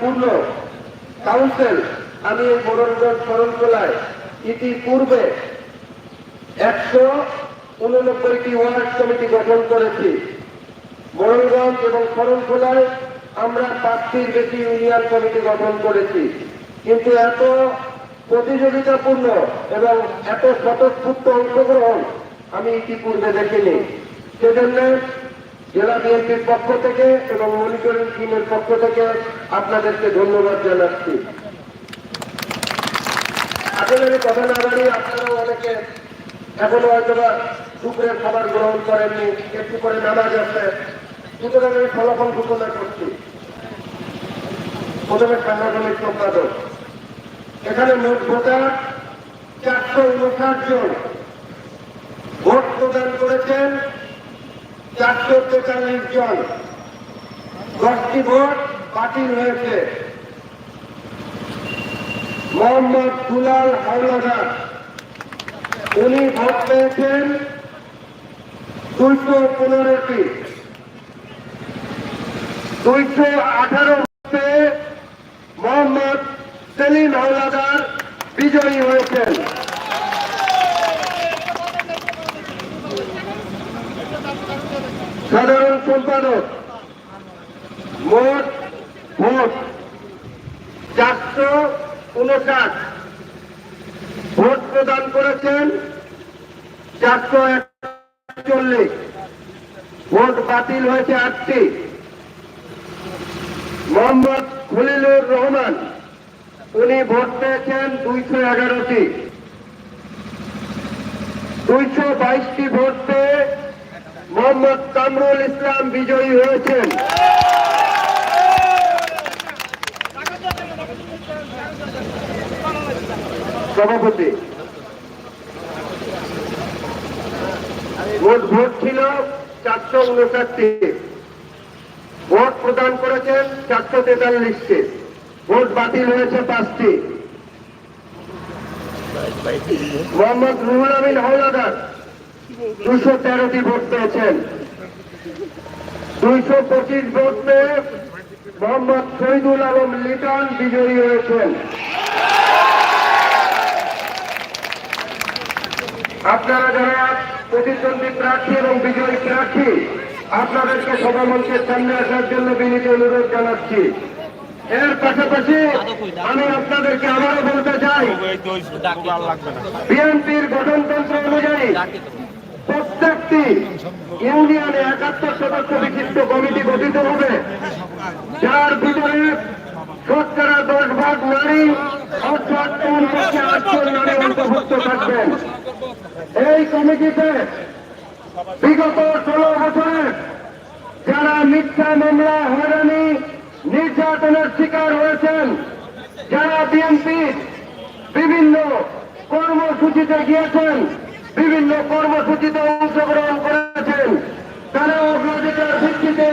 পূর্ণ। কাউন্সিল, আমি এই মোরনগঞ্জ শরণখোলায় ইতিপূর্বে একশো উননব্বইটি ওয়ার্ড কমিটি গঠন করেছি। মোরনগঞ্জ এবং শরণখোলায় আমরা পাঁচটির বেশি ইউনিয়ন কমিটি গঠন করেছি। কিন্তু এত প্রতিযোগিতাপূর্ণ এবং এত স্বতঃস্ফূর্ত অংশগ্রহণ আমি ইতিপূর্বে দেখিনি। সেজন্য জেলা বিএনপির পক্ষ থেকে এবং মনিটরিং টিমের পক্ষ থেকে আপনাদেরকে ধন্যবাদ জানাচ্ছি। আসলে কথা না আপনারাও অনেকে এখনও হয়তো বা দুপুরের খাবার গ্রহণ করেননি, একটু করে নামাজ আছে। সুতরাং আমি ফলাফল ঘোষণা করছি। প্রথমে সাংগঠনিক সম্পাদক। এখানে মোট ভোটার চারশো উনষাট জন। ভোট প্রদান করেছেন চারশো তেতাল্লিশ জন দশটি ভোট বাতিল হয়েছে। মোহাম্মদ দুলাল হাওলাদার। উনি ভোট পেয়েছেন দুইশো পনেরোটি। দুইশো আঠারো ভোটে মোহাম্মদ সেলিম হাওলাদার বিজয়ী হয়েছেন। সাধারণ সম্পাদক মোট ভোট চারশো উনষাট। ভোট প্রদান করেছেন চারশো একচল্লিশ। ভোট বাতিল হয়েছে আটটি। মোহাম্মদ খলিলুর রহমান, উনি ভোট পেয়েছেন দুইশো এগারোটি। দুইশো বাইশটি ভোট পেয়ে মোহাম্মদ কামরুল ইসলাম বিজয়ী হয়েছেন। সভাপতি। মোট ভোট ছিল চারশো উনষাটটি। ভোট প্রদান করেছেন চারশো তেতাল্লিশটি। ভোট বাতিল হয়েছে পাঁচটি। মোহাম্মদ রুহুল আমিন হাওলাদার। দুশো তেরোটি ভোট পেয়েছেন। দুইশো পঁচিশ ভোট পেয়ে মোহাম্মদ শহীদুল আলম লিটন বিজয়ী হয়েছেন। আপনারা যারা প্রতিদ্বন্দ্বী প্রার্থী এবং বিজয়ী প্রার্থী আপনাদেরকে সভা মঞ্চের সামনে আসার জন্য বিনীত অনুরোধ জানাচ্ছি। এর পাশাপাশি আমি আপনাদেরকে আবারও বলতে চাই বিএনপির গঠনতন্ত্র অনুযায়ী প্রত্যেকটি ইউনিয়নে একাত্তর সদস্য বিশিষ্ট কমিটি গঠিত হবে। যার ভিতরে শতকরা দশ ভাগ নারী অর্থাৎ কোন নারী অন্তর্ভুক্ত থাকবেন এই কমিটিতে বিগত ষোলো বছরে যারা মিথ্যা মামলা, হয়রানি, নির্যাতনের শিকার হয়েছেন, যারা বিএনপি বিভিন্ন কর্মসূচিতে গিয়েছেন বিভিন্ন কর্মসূচিতে অংশগ্রহণ করেছেন। তারা অগ্রাধিকার ভিত্তিতে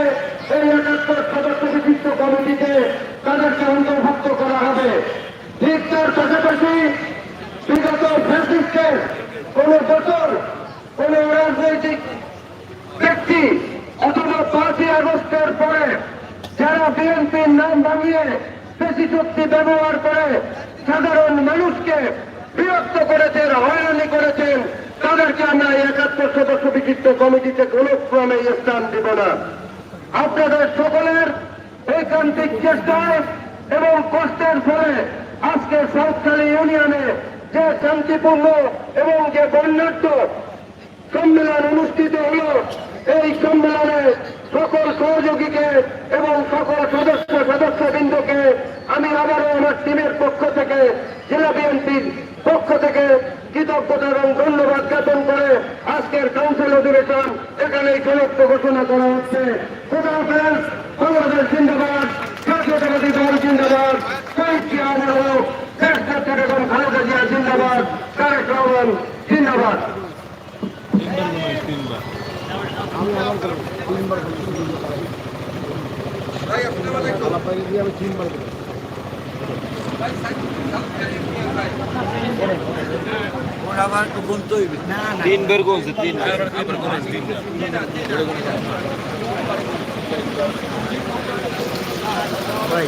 এই একাত্তর সদস্য বিশিষ্ট কমিটিতে তাদেরকে অন্তর্ভুক্ত করা হবে। ঠিক তার পাশাপাশি বিগত ফ্যাসিস্টের কোন বছর কোন রাজনৈতিক ব্যক্তি অথবা পাঁচই আগস্টের পরে যারা বিএনপির নাম ভাঙিয়ে বেশি শক্তি ব্যবহার করে সাধারণ মানুষকে বিরক্ত করেছেন, হয়রানি করেছেন তাদেরকে আমরা একাত্তর সদস্য বিশিষ্ট কমিটিতে কোন ক্রমে স্থান দিব না। আপনাদের সকলের ঐকান্তিক চেষ্টায় এবং কষ্টের ফলে আজকে সাউথখালী ইউনিয়নে যে শান্তিপূর্ণ এবং যে বর্ণাঢ্য সম্মেলন অনুষ্ঠিত হল, এই সম্মেলনে সকল সহযোগীকে এবং সকল সদস্য সদস্যবৃন্দকে আমি আবারও আমার টিমের পক্ষ থেকে, জেলা বিএনপির পক্ষ থেকে কৃতজ্ঞতা এবং ধন্যবাদ জ্ঞাপন করে আজকের কাউন্সিল অধিবেশন এখানেই সমাপ্ত ঘোষণা করা হচ্ছে। খুদা বাংলাদেশ জিন্দাবাদ, জাতীয়তাবাদী দল জিন্দাবাদ শহীদ জিয়া হোক দেশ নেত্রী বেগম খালেদা জিয়া জিন্দাবাদ। জিন্দাবাদ আমার তো গুনতে হইবে তিন বের করছে তিন ভাই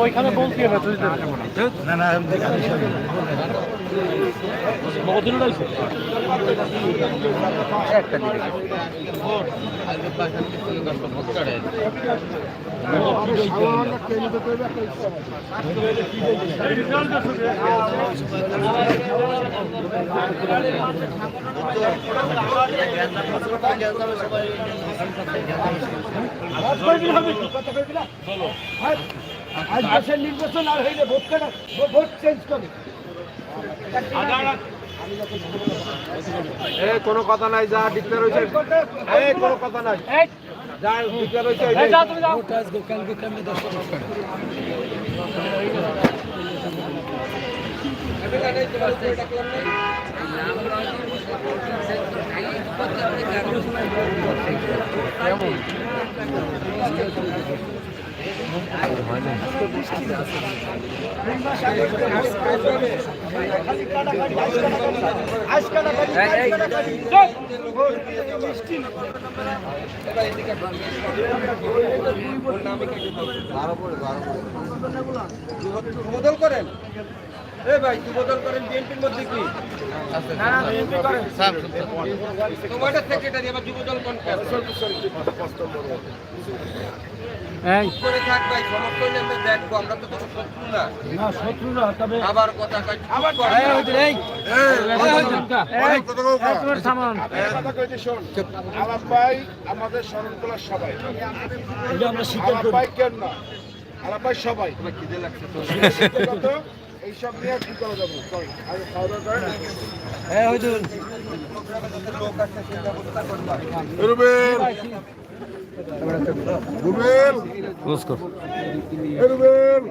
ওইখানে বলতে হবে তুই না না মগদিন রয়েছে? আজ দেশের নির্বাচন আর হইলে ভোট কেন ভোট চেঞ্জ করে কোনো কথা নাই। যা ডিক্লেয়ার হয়েছে এই কোনো কথা নাই যা ডিক্লেয়ার হয়েছে ওইটাই। বদল করেন এ ভাই তুই বদল করেন বিএনপির মধ্যে কি সেক্রেটারি আবার করে থাক ভাই সমস্ত আমরা দেখব আমরা তো তোর শত্রু না না শত্রু না তবে আবার কথা কয় আবার আলাপ ভাই আমাদের শরণকলা সবাই এটা আমরা স্বীকার করি ভাই কেন না আলাপ ভাই সবাই শিক্ষাগত এইসব নিয়ে কি করা যাবে চল, আগে খাওয়া দাওয়া করেন রুবেল রুবেল। রুবেল।